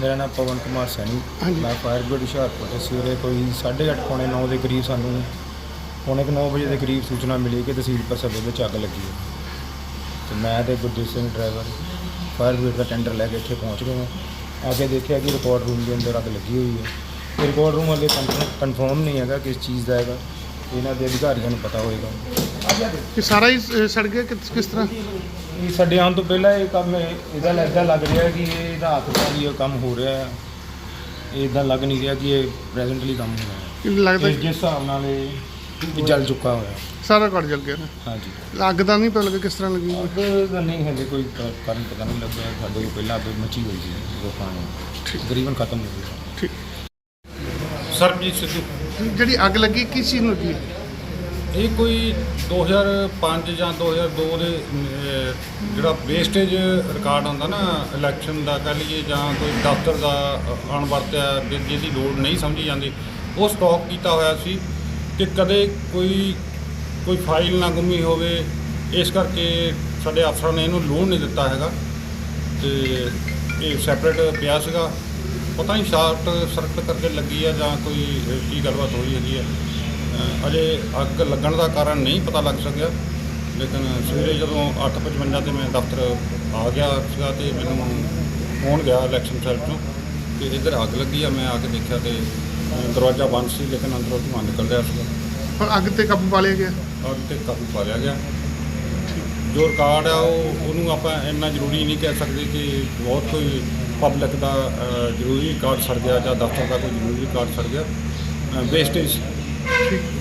ਮੇਰਾ ਨਾਮ ਪਵਨ ਕੁਮਾਰ ਸੈਣੀ। ਮੈਂ ਫਾਇਰ ਬ੍ਰਿਗੇਡ ਹੁਸ਼ਿਆਰਪੁਰ ਤੋਂ ਸਵੇਰੇ ਕੋਈ 8:30 ਪੌਣੇ 9 ਦੇ ਕਰੀਬ ਸਾਨੂੰ ਪੌਣੇ 9 ਵਜੇ ਦੇ ਕਰੀਬ ਸੂਚਨਾ ਮਿਲੀ ਕਿ ਤਹਿਸੀਲ ਪਰਸਬੇ ਵਿੱਚ ਅੱਗ ਲੱਗੀ ਹੈ। ਤੇ ਮੈਂ ਤੇ Gurdeep Singh driver fire brigade ਦਾ ਟੈਂਡਰ ਲੈ ਕੇ ਇੱਥੇ ਪਹੁੰਚ ਗਏ ਹਾਂ। ਆ ਕੇ ਦੇਖਿਆ ਕਿ ਰਿਕਾਰਡ ਰੂਮ ਦੇ ਅੰਦਰ ਅੱਗ ਲੱਗੀ ਹੋਈ ਹੈ। ਰਿਕਾਰਡ ਰੂਮ ਵਾਲੇ ਕਨਫਰਮ ਨਹੀਂ ਹੈਗਾ ਕਿਸ ਚੀਜ਼ ਦਾ ਹੈਗਾ। ਇਹਨਾਂ ਦੇ ਅਧਿਕਾਰੀਆਂ ਨੂੰ ਪਤਾ ਹੋਏਗਾ। ਕਿ ਸਾਰਾ ਹੀ ਸੜ ਗਿਆ ਕਿਸ ਕਿਸ ਤਰ੍ਹਾਂ? ਇਹ ਸਾਡੇ ਆਉਣ ਤੋਂ ਪਹਿਲਾਂ ਇਹ ਕੰਮ ਇਹਦਾ ਲੱਗਦਾ ਲੱਗ ਰਿਹਾ ਕਿ ਇਹ ਰਾਤ ਦਾ ਹੀ ਇਹ ਕੰਮ ਹੋ ਰਿਹਾ ਹੈ ਇਹ ਇਦਾਂ ਲੱਗ ਨਹੀਂ ਰਿਹਾ ਕਿ ਇਹ ਪ੍ਰੈਜ਼ੈਂਟਲੀ ਕੰਮ ਹੋ ਰਿਹਾ। ਕਿ ਲੱਗਦਾ ਹੈ ਇਸ ਜਿਸ ਹਿਸਾਬ ਨਾਲ ਇਹ ਇਹ ਜਲ ਚੁੱਕਾ ਹੋਇਆ। ਸਾਰਾ ਘੜ ਜਲ ਗਿਆ ਨਾ? ਹਾਂਜੀ। ਅੱਗ ਦਾ ਨਹੀਂ ਪਤਾ ਲੱਗਾ ਕਿਸ ਤਰ੍ਹਾਂ ਲੱਗੀ ਅੱਗ ਦਾ ਨਹੀਂ ਹਲੇ ਕੋਈ ਕ- ਕਾਰਨ ਪਤਾ ਨਹੀਂ ਲੱਗਿਆ। ਸਾਡੇ ਕੋਲ ਪਹਿਲਾਂ ਅੱਗ ਮੱਚੀ ਹੋਈ ਸੀ ਲੋਕਾਂ ਨੇ ਤਕਰੀਬਨ ਖਤਮ ਹੋ ਗਈ ਠੀਕ। ਸਰਬਜੀਤ ਸਿੱਧੂ। ਜਿਹੜੀ ਅੱਗ ਲੱਗੀ ਕਿਸ ਚੀਜ਼ ਨੂੰ ਲੱਗੀ? ਇਹ ਕੋਈ 2005 ਜਾਂ 2002 ਦੇ ਅਹ, ਜਿਹੜਾ ਵੇਸਟੇਜ ਰਿਕਾਰਡ ਹੁੰਦਾ ਨਾ ਇਲੈਕਸ਼ਨ ਦਾ ਕਹ ਲਈਏ ਜਾਂ ਕੋਈ ਦਫ਼ਤਰ ਦਾ ਅ- ਅਣਵਰਤਿਆ ਵੀ ਜਿਹਦੀ ਲੋੜ ਨਹੀਂ ਸਮਝੀ ਜਾਂਦੀ ਉਹ ਸਟਾਕ ਕੀਤਾ ਹੋਇਆ ਸੀ ਕਿ ਕਦੇ ਕੋਈ ਕੋਈ ਫਾਈਲ ਨਾ ਗੁੰਮੀ ਹੋਵੇ। ਇਸ ਕਰਕੇ ਸਾਡੇ ਅਫਸਰਾਂ ਨੇ ਇਹਨੂੰ ਲੋਡ ਨਹੀਂ ਦਿੱਤਾ ਹੈਗਾ। ਤੇ ਇਹ ਸੈਪਰੇਟ ਪਿਆ ਸੀਗਾ। ਪਤਾ ਨਹੀਂ ਸ਼ਾਰਟ ਸਰਕਟ ਕਰਕੇ ਲੱਗੀ ਆ ਜਾਂ ਕੋਈ ਅਹ, ਕੀ ਗੱਲਬਾਤ ਹੋਈ ਹੈਗੀ ਆ। ਅਜੇ ਅੱਗ ਲੱਗਣ ਦਾ ਕਾਰਨ ਨਹੀਂ ਪਤਾ ਲੱਗ ਸਕਿਆ। ਲੇਕਿਨ ਸਵੇਰੇ ਜਦੋਂ 8:55 ਤੇ ਮੈਂ ਦਫ਼ਤਰ ਆ ਗਿਆ ਸੀਗਾ ਤੇ ਮੈਨੂੰ ਫੋਨ ਗਿਆ ਇਲੈਕਸ਼ਨ ਸੈੱਲ ਤੋਂ ਕਿ ਇੱਧਰ ਅੱਗ ਲੱਗੀ ਆ। ਮੈਂ ਆ ਕੇ ਦੇਖਿਆ ਤੇ ਦਰਵਾਜ਼ਾ ਬੰਦ ਸੀ ਲੇਕਿਨ ਅੰਦਰੋਂ ਧੂੰਆਂ ਨਿਕਲ ਰਿਹਾ ਸੀਗਾ। ਪਰ ਅੱਗ ਤੇ ਕਾਬੂ ਪਾ ਲਿਆ ਗਿਆ? ਅੱਗ ਤੇ ਕਾਬੂ ਪਾ ਲਿਆ ਗਿਆ। ਜੋ ਰਿਕਾਰਡ ਆ ਉਹ ਉਹਨੂੰ ਆਪਾਂ ਇੰਨਾ ਜ਼ਰੂਰੀ ਨਹੀਂ ਕਹਿ ਸਕਦੇ ਕਿ ਬਹੁਤ ਕੋਈ ਪਬਲਿਕ ਦਾ ਜ਼ਰੂਰੀ ਰਿਕਾਰਡ ਸੜ ਗਿਆ ਜਾਂ ਦਫ਼ਤਰ ਦਾ ਕੋਈ ਜ਼ਰੂਰੀ ਰਿਕਾਰਡ ਸੜ ਗਿਆ। ਵੇਸਟੇਜ ঠিক